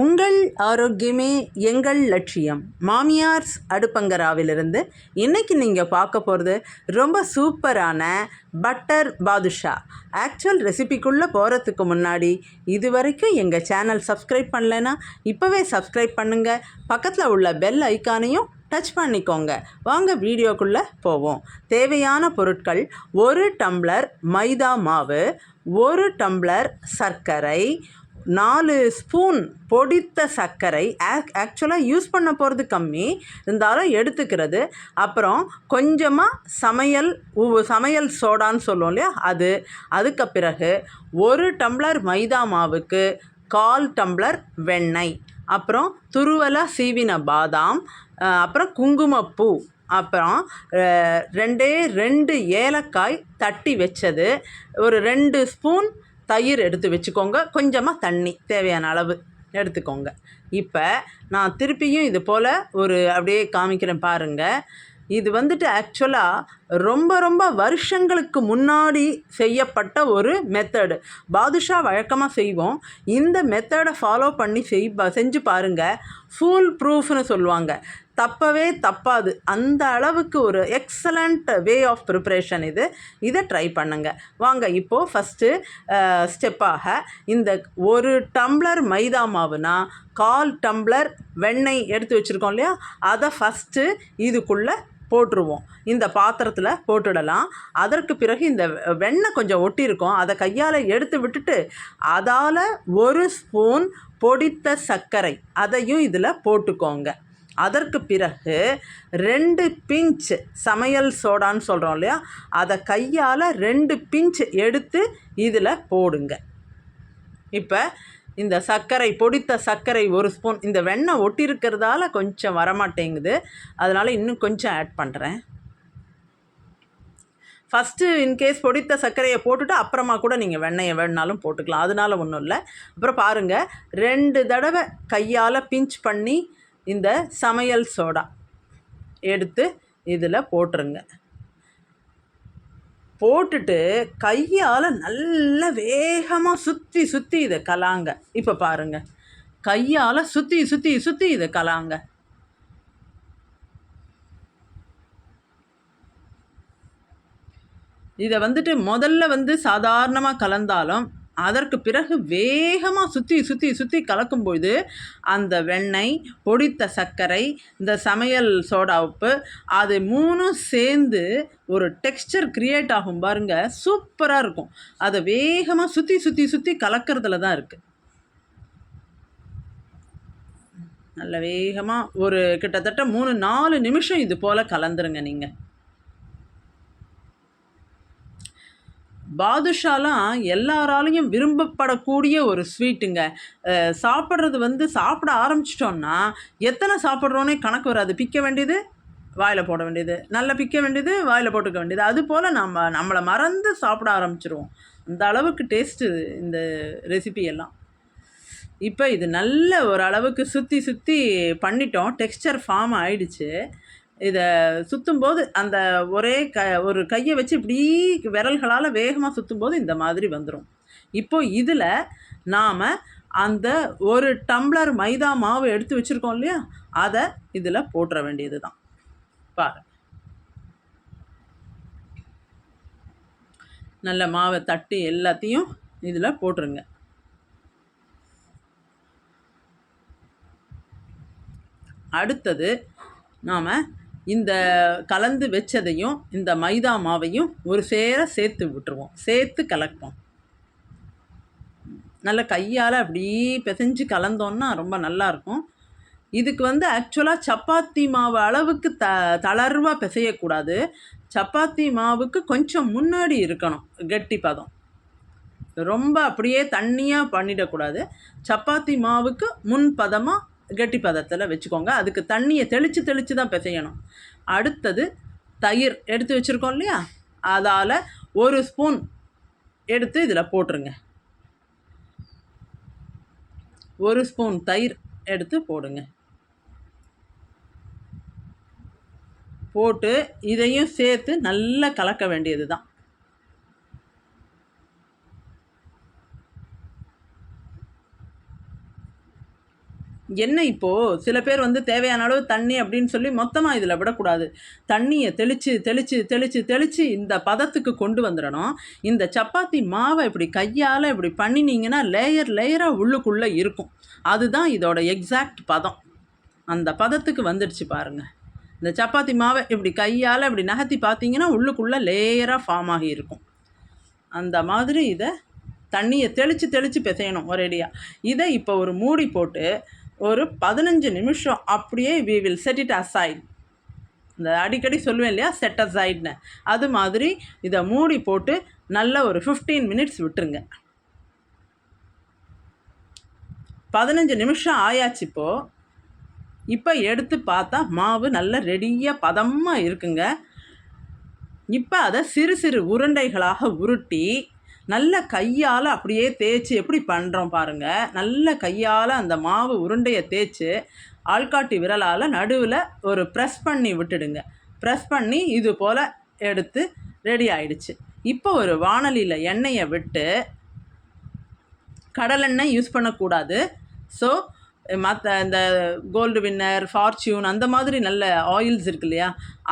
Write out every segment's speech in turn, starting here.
உங்கள் ஆரோக்கியமே எங்கள் லட்சியம். மாமியார்ஸ் அடுப்பங்கராவிலிருந்து இன்றைக்கி நீங்கள் பார்க்க போகிறது ரொம்ப சூப்பரான பட்டர் பாதுஷா. ஆக்சுவல் ரெசிபிக்குள்ளே போகிறதுக்கு முன்னாடி இது வரைக்கும் எங்கள் சேனல் சப்ஸ்கிரைப் பண்ணலைன்னா இப்போவே சப்ஸ்கிரைப் பண்ணுங்கள் பக்கத்தில் உள்ள பெல் ஐக்கானையும் டச் பண்ணிக்கோங்க. வாங்க வீடியோக்குள்ளே போவோம். தேவையான பொருட்கள் ஒரு டம்ளர் மைதா மாவு ஒரு டம்ளர் சர்க்கரை நாலு ஸ்பூன் பொடித்த சர்க்கரை ஆக் ஆக்சுவலாக யூஸ் பண்ண போகிறது கம்மி. இருந்தாலும் எடுத்துக்கிறது. அப்புறம் கொஞ்சமாக சமையல் சமையல் சோடான்னு சொல்லுவோம் இல்லையா? அது. அதுக்கு பிறகு ஒரு டம்ளர் மைதா மாவுக்கு கால் டம்ளர் வெண்ணெய். அப்புறம் துருவலா சீவின பாதாம். அப்புறம் குங்குமப்பூ. அப்புறம் ரெண்டே ரெண்டு ஏலக்காய் தட்டி வச்சது. ஒரு ரெண்டு ஸ்பூன் தயிர் எடுத்து வச்சுக்கோங்க. கொஞ்சமாக தண்ணி தேவையான அளவு எடுத்துக்கோங்க. இப்போ நான் திருப்பியும் இது போல் ஒரு அப்படியே காமிக்கிறேன் பாருங்கள் இது வந்துட்டு ஆக்சுவலாக ரொம்ப ரொம்ப வருஷங்களுக்கு முன்னாடி செய்யப்பட்ட ஒரு மெத்தடு பாதுஷா வழக்கமாக செய்வோம். இந்த மெத்தடை ஃபாலோ பண்ணி செய் செஞ்சு பாருங்கள் ஃபுல் ப்ரூஃப்னு சொல்லுவாங்க. தப்பவே தப்பாது. அந்த அளவுக்கு ஒரு எக்ஸலண்ட் வே ஆஃப் ப்ரிப்ரேஷன் இது. இதை ட்ரை பண்ணுங்க. வாங்க இப்போது ஃபஸ்ட்டு ஸ்டெப்பாக இந்த ஒரு டம்ளர் மைதா மாவுனா கால் டம்ளர் வெண்ணெய் எடுத்து வச்சுருக்கோம் இல்லையா? அதை ஃபஸ்ட்டு இதுக்குள்ளே போட்டுருவோம். இந்த பாத்திரத்தில் போட்டுடலாம். அதற்கு பிறகு இந்த வெண்ணெய் கொஞ்சம் ஒட்டியிருக்கும். அதை கையால் எடுத்து விட்டுட்டு அதால் ஒரு ஸ்பூன் பொடித்த சர்க்கரை அதையும் இதில் போட்டுக்கோங்க. அதற்கு பிறகு ரெண்டு பிஞ்ச் சமையல் சோடான்னு சொல்கிறோம் இல்லையா? அதை கையால் ரெண்டு பிஞ்ச் எடுத்து இதில் போடுங்க. இப்போ இந்த சர்க்கரை பொடித்த சர்க்கரை ஒரு ஸ்பூன் இந்த வெண்ணெய் ஒட்டியிருக்கிறதால கொஞ்சம் வரமாட்டேங்குது. அதனால் இன்னும் கொஞ்சம் ஆட் பண்ணுறேன் ஃபஸ்ட்டு இன்கேஸ் பொடித்த சர்க்கரையை போட்டுட்டு அப்புறமா கூட நீங்கள் வெண்ணெயை வேணுனாலும் போட்டுக்கலாம். அதனால ஒன்றும் இல்லை. அப்புறம் பாருங்கள் ரெண்டு தடவை கையால் பிஞ்ச் பண்ணி இந்த சமையல் சோடா எடுத்து இதில் போட்டுருங்க. போட்டுட்டு கையால் நல்ல வேகமாக சுற்றி சுற்றி இதை கலாங்க. இப்போ பாருங்க. கையால் சுற்றி சுற்றி சுற்றி இதை கலாங்க. இதை வந்துட்டு முதல்ல வந்து சாதாரணமாக கலந்தாலும் அதற்கு பிறகு வேகமாக சுற்றி சுற்றி சுற்றி கலக்கும்பொழுது அந்த வெண்ணெய் பொடித்த சர்க்கரை இந்த சமையல் சோடா உப்பு அது மூணும் சேர்ந்து ஒரு டெக்ஸ்சர் க்ரியேட் ஆகும் பாருங்க. சூப்பராக இருக்கும். அதை வேகமாக சுற்றி சுற்றி சுற்றி கலக்கிறதுல தான் இருக்குது நல்ல வேகமாக ஒரு கிட்டத்தட்ட மூணு நாலு நிமிஷம் இது போல் கலந்துருங்க நீங்கள் பாதுஷாலாம் எல்லாராலையும் விரும்பப்படக்கூடிய ஒரு ஸ்வீட்டுங்க. சாப்பிட்றது வந்து சாப்பிட ஆரம்பிச்சிட்டோன்னா எத்தனை சாப்பிட்றோன்னே கணக்கு வராது. பிக்க வேண்டியது வாயில் போட வேண்டியது நல்லா பிக்க வேண்டியது வாயில் போட்டுக்க வேண்டியது. அது போல் நம்ம நம்மளை மறந்து சாப்பிட ஆரம்பிச்சிருவோம். அந்த அளவுக்கு டேஸ்ட்டு இந்த ரெசிபி எல்லாம். இப்போ இது நல்ல ஒரு அளவுக்கு சுற்றி சுற்றி பண்ணிட்டோம். டெக்ஸ்சர் ஃபார்ம் ஆயிடுச்சு. இதை சுற்றும்போது அந்த ஒரே க ஒரு கையை வச்சு இப்படி விரல்களால் வேகமாக சுற்றும்போது இந்த மாதிரி வந்துடும் இப்போ இதில் நாம் அந்த ஒரு டம்ளர் மைதா மாவு எடுத்து வச்சுருக்கோம் இல்லையா? அதை இதில் போட்டுற வேண்டியது தான் பாரு. நல்ல மாவை தட்டி எல்லாத்தையும் இதில் போட்டுருங்க. அடுத்தது நாம் இந்த கலந்து வச்சதையும் இந்த மைதா மாவையும் ஒரு சேர சேர்த்து விட்டுருவோம். சேர்த்து கலப்போம். நல்ல கையால் அப்படி பிசைஞ்சு கலந்தோன்னா ரொம்ப நல்லாயிருக்கும் இதுக்கு வந்து ஆக்சுவலாக சப்பாத்தி மாவு அளவுக்கு த தளர்வாக பிசையக்கூடாது. சப்பாத்தி மாவுக்கு கொஞ்சம் முன்னாடி இருக்கணும் கெட்டி பதம். ரொம்ப அப்படியே தண்ணியாக பண்ணிடக்கூடாது. சப்பாத்தி மாவுக்கு முன் பதமாக கெட்டி பதத்தில் வச்சுக்கோங்க. அதுக்கு தண்ணியை தெளித்து தெளித்து தான் பிசையணும். அடுத்தது தயிர் எடுத்து வச்சுருக்கோம் இல்லையா? அதால் ஒரு ஸ்பூன் எடுத்து இதில் போட்டுருங்க. ஒரு ஸ்பூன் தயிர் எடுத்து போடுங்க. போட்டு இதையும் சேர்த்து நல்லா கலக்க வேண்டியது தான் என்ன இப்போது சில பேர் வந்து தேவையான அளவு தண்ணி அப்படின்னு சொல்லி மொத்தமாக இதில் விடக்கூடாது. தண்ணியை தெளித்து தெளித்து தெளித்து தெளித்து இந்த பதத்துக்கு கொண்டு வந்துடணும். இந்த சப்பாத்தி மாவை இப்படி கையால் இப்படி பண்ணினீங்கன்னா லேயர் லேயராக உள்ளுக்குள்ளே இருக்கும். அதுதான் இதோட எக்ஸாக்ட் பதம். அந்த பதத்துக்கு வந்துடுச்சு பாருங்கள் இந்த சப்பாத்தி மாவை இப்படி கையால் இப்படி நகர்த்தி பார்த்தீங்கன்னா உள்ளுக்குள்ளே லேயராக ஃபார்ம் ஆகி இருக்கும். அந்த மாதிரி இதை தண்ணியை தெளித்து தெளித்து பிசையணும் ஒரேடியாக இதை இப்போ ஒரு மூடி போட்டு ஒரு பதினஞ்சு நிமிஷம் அப்படியே we will set it aside இந்த அடிக்கடி சொல்லுவேன் இல்லையா? செட் அசைட்னு அது மாதிரி இதை மூடி போட்டு நல்ல ஒரு ஃபிஃப்டீன் மினிட்ஸ் விட்டுருங்க. பதினஞ்சு நிமிஷம் ஆயாச்சு இப்போது இப்போ எடுத்து பார்த்தா மாவு நல்ல ரெடியாக பதமாக இருக்குங்க. இப்போ அதை சிறு சிறு உருண்டைகளாக உருட்டி நல்ல கையால் அப்படியே தேய்ச்சி எப்படி பண்ணுறோம் பாருங்கள் நல்ல கையால் அந்த மாவு உருண்டையை தேய்ச்சி ஆள்காட்டி விரலால் நடுவில் ஒரு ப்ரெஸ் பண்ணி விட்டுடுங்க. ப்ரெஸ் பண்ணி இது போல் எடுத்து ரெடி ஆயிடுச்சு. இப்போ ஒரு வானலியில் எண்ணெயை விட்டு கடலெண்ணெய் யூஸ் பண்ணக்கூடாது. ஸோ மற்ற இந்த கோல்டு வின்னர் ஃபார்ச்சூன் அந்த மாதிரி நல்ல ஆயில்ஸ் இருக்கு இல்லையா?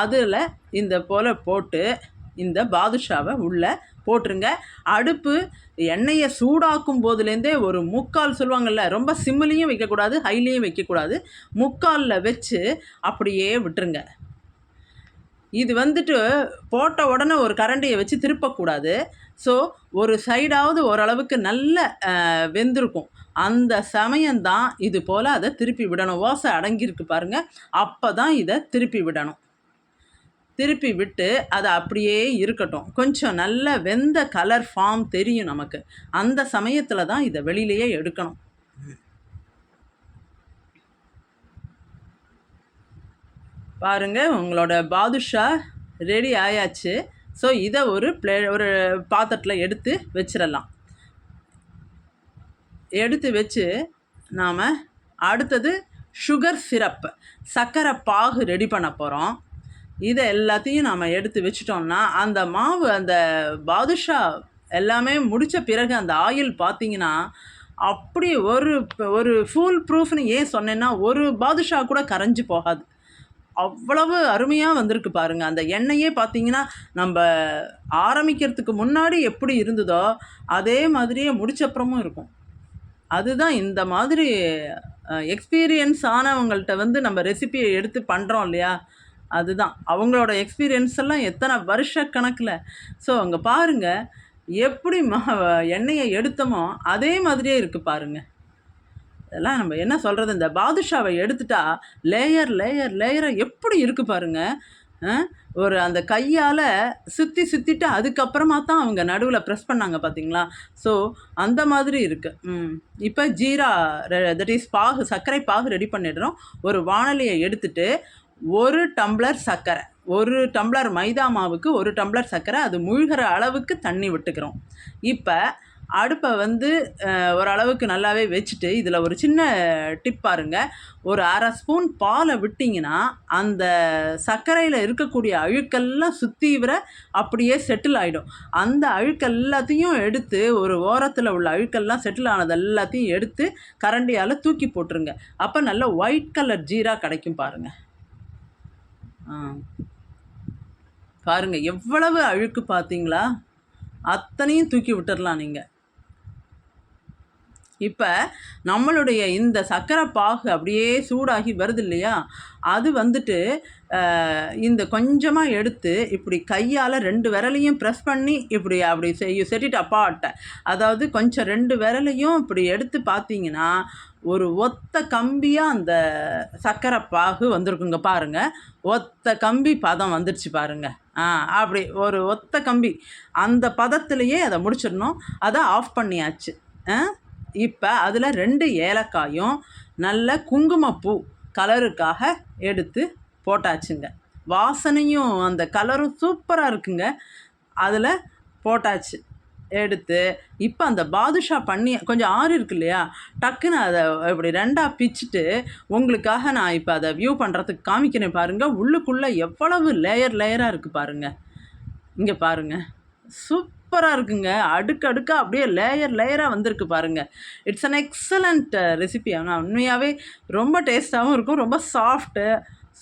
அதில் இந்த போல் போட்டு இந்த பாதுஷாவை உள்ளே போட்டுருங்க. அடுப்பு எண்ணெயை சூடாக்கும் போதுலேருந்தே ஒரு முக்கால் சொல்லுவாங்கள்ல ரொம்ப சிம்மிலையும் வைக்கக்கூடாது ஹைலேயும் வைக்கக்கூடாது. முக்காலில் வச்சு அப்படியே விட்டுருங்க. இது வந்துட்டு போட்ட உடனே ஒரு கரண்டியை வச்சு திருப்பக்கூடாது. ஸோ ஒரு சைடாவது ஓரளவுக்கு நல்ல வெந்திருக்கும். அந்த சமயம்தான் இது போல் அதை திருப்பி விடணும். ஓசை அடங்கியிருக்கு பாருங்கள் அப்போ தான் இதை திருப்பி விடணும். திருப்பி விட்டு அதை அப்படியே இருக்கட்டும். கொஞ்சம் நல்ல வெந்த கலர் ஃபார்ம் தெரியும் நமக்கு. அந்த சமயத்தில் தான் இதை வெளியிலேயே எடுக்கணும். பாருங்க உங்களோட பாதுஷா ரெடி ஆயாச்சு. ஸோ இதை ஒரு பிளே ஒரு பாத்திரத்தில் எடுத்து வச்சிடலாம். எடுத்து வச்சு நாம் அடுத்தது சுகர் சிரப் சர்க்கரை பாகு ரெடி பண்ண போகிறோம் இதை எல்லாத்தையும் நாம் எடுத்து வச்சிட்டோம்னா அந்த மாவு அந்த பாதுஷா எல்லாமே முடித்த பிறகு அந்த ஆயில் பார்த்தீங்கன்னா அப்படி ஒரு ஒரு ஃபுல் ப்ரூஃப்னு ஏன் சொன்னேன்னா ஒரு பாதுஷா கூட கரைஞ்சி போகாது. அவ்வளவு அருமையாக வந்திருக்கு பாருங்கள் அந்த எண்ணெயே பார்த்தீங்கன்னா நம்ம ஆரம்பிக்கிறதுக்கு முன்னாடி எப்படி இருந்ததோ அதே மாதிரியே முடிச்சப்புறமும் இருக்கும். அதுதான் இந்த மாதிரி எக்ஸ்பீரியன்ஸ் ஆனவங்கள்ட்ட வந்து நம்ம ரெசிபியை எடுத்து பண்ணுறோம் இல்லையா? அதுதான். அவங்களோட எக்ஸ்பீரியன்ஸ் எல்லாம் எத்தனை வருஷ கணக்கில். ஸோ அங்கே பாருங்கள் எப்படி மா எண்ணெயை எடுத்தோமோ அதே மாதிரியே இருக்குது பாருங்கள் இதெல்லாம் நம்ம என்ன சொல்கிறது இந்த பாதுஷாவை எடுத்துட்டா லேயர் லேயர் லேயராக எப்படி இருக்குது பாருங்கள் ஒரு அந்த கையால் சுற்றி சுற்றிட்டு அதுக்கப்புறமா தான் அவங்க நடுவில் ப்ரெஸ் பண்ணாங்க பார்த்தீங்களா ஸோ அந்த மாதிரி இருக்குது ம் இப்போ ஜீரா தட் இஸ் பாகு சர்க்கரை பாகு ரெடி பண்ணிடுறோம். ஒரு வானலியை எடுத்துட்டு ஒரு டம்ளர் சர்க்கரை ஒரு டம்ளர் மைதா மாவுக்கு ஒரு டம்ளர் சர்க்கரை அது முழுகிற அளவுக்கு தண்ணி விட்டுக்கிறோம். இப்போ அடுப்பை வந்து ஓரளவுக்கு நல்லாவே வச்சுட்டு இதில் ஒரு சின்ன டிப் பாருங்க. ஒரு அரை ஸ்பூன் பாலை விட்டிங்கன்னா அந்த சர்க்கரையில் இருக்கக்கூடிய அழுக்கெல்லாம் சுற்றி வர அப்படியே செட்டில் ஆகிடும் அந்த அழுக்கு எல்லாத்தையும் எடுத்து ஒரு ஓரத்தில் உள்ள அழுக்கெல்லாம் செட்டில் ஆனது எல்லாத்தையும் எடுத்து கரண்டியால் தூக்கி போட்டுருங்க. அப்போ நல்ல ஒயிட் கலர் ஜீரா கிடைக்கும் பாருங்கள் பாருங்கள் எவ்வளவு அழுக்கு பார்த்தீங்களா? அத்தனையும் தூக்கி விட்டுடலாம் நீங்கள் இப்போ நம்மளுடைய இந்த சர்க்கரை பாகு அப்படியே சூடாகி வருது இல்லையா அது வந்துட்டு இந்த கொஞ்சமாக எடுத்து இப்படி கையால் ரெண்டு விரலையும் ப்ரெஸ் பண்ணி இப்படி அப்படி செய்ய செட்டிட்டு அப்பாட்ட. அதாவது கொஞ்சம் ரெண்டு விரலையும் இப்படி எடுத்து பார்த்தீங்கன்னா ஒரு ஒத்த கம்பியாக அந்த சர்க்கரை பாகு வந்திருக்குங்க பாருங்கள் ஒத்த கம்பி பதம் வந்துடுச்சு பாருங்கள் ஆ அப்படி ஒரு ஒத்த கம்பி. அந்த பதத்துலேயே அதை முடிச்சிடணும். அதை ஆஃப் பண்ணியாச்சு. ஆ? இப்போ அதில் ரெண்டு ஏலக்காயும் நல்ல குங்குமப்பூ கலருக்காக எடுத்து போட்டாச்சுங்க. வாசனையும் அந்த கலரும் சூப்பராக இருக்குங்க. அதில் போட்டாச்சு. எடுத்து இப்போ அந்த பாதுஷா பண்ணி கொஞ்சம் ஆறு இருக்கு இல்லையா? டக்குன்னு அதை இப்படி ரெண்டாக பிச்சுட்டு உங்களுக்காக நான் இப்போ அதை வியூ பண்ணுறதுக்கு காமிக்கிறேன் பாருங்கள் உள்ளுக்குள்ளே எவ்வளவு லேயர் லேயராக இருக்குது பாருங்கள் இங்கே பாருங்கள் சூப் சூப்பராக இருக்குங்க. அடுக்கு அடுக்காக அப்படியே லேயர் லேயராக வந்திருக்கு பாருங்கள் it's an excellent recipe uh, ஆனால் உண்மையாகவே ரொம்ப டேஸ்ட்டாகவும் இருக்கும் ரொம்ப சாஃப்ட்டு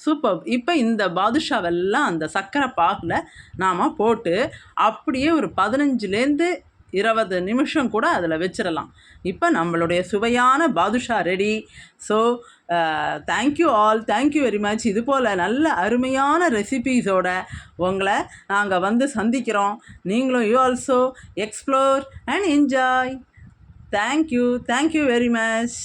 சூப்பர் இப்போ இந்த பாதுஷாவெல்லாம் அந்த சர்க்கரை பாகில் நாம் போட்டு அப்படியே ஒரு பதினஞ்சுலேருந்து இருபது நிமிஷம் கூட அதில் வச்சிடலாம் இப்போ நம்மளுடைய சுவையான badusha ready so thank you all thank you very much இது போல் நல்ல அருமையான ரெசிபீஸோட உங்களை நாங்கள் வந்து சந்திக்கிறோம். நீங்களும் you also explore and enjoy thank you thank you very much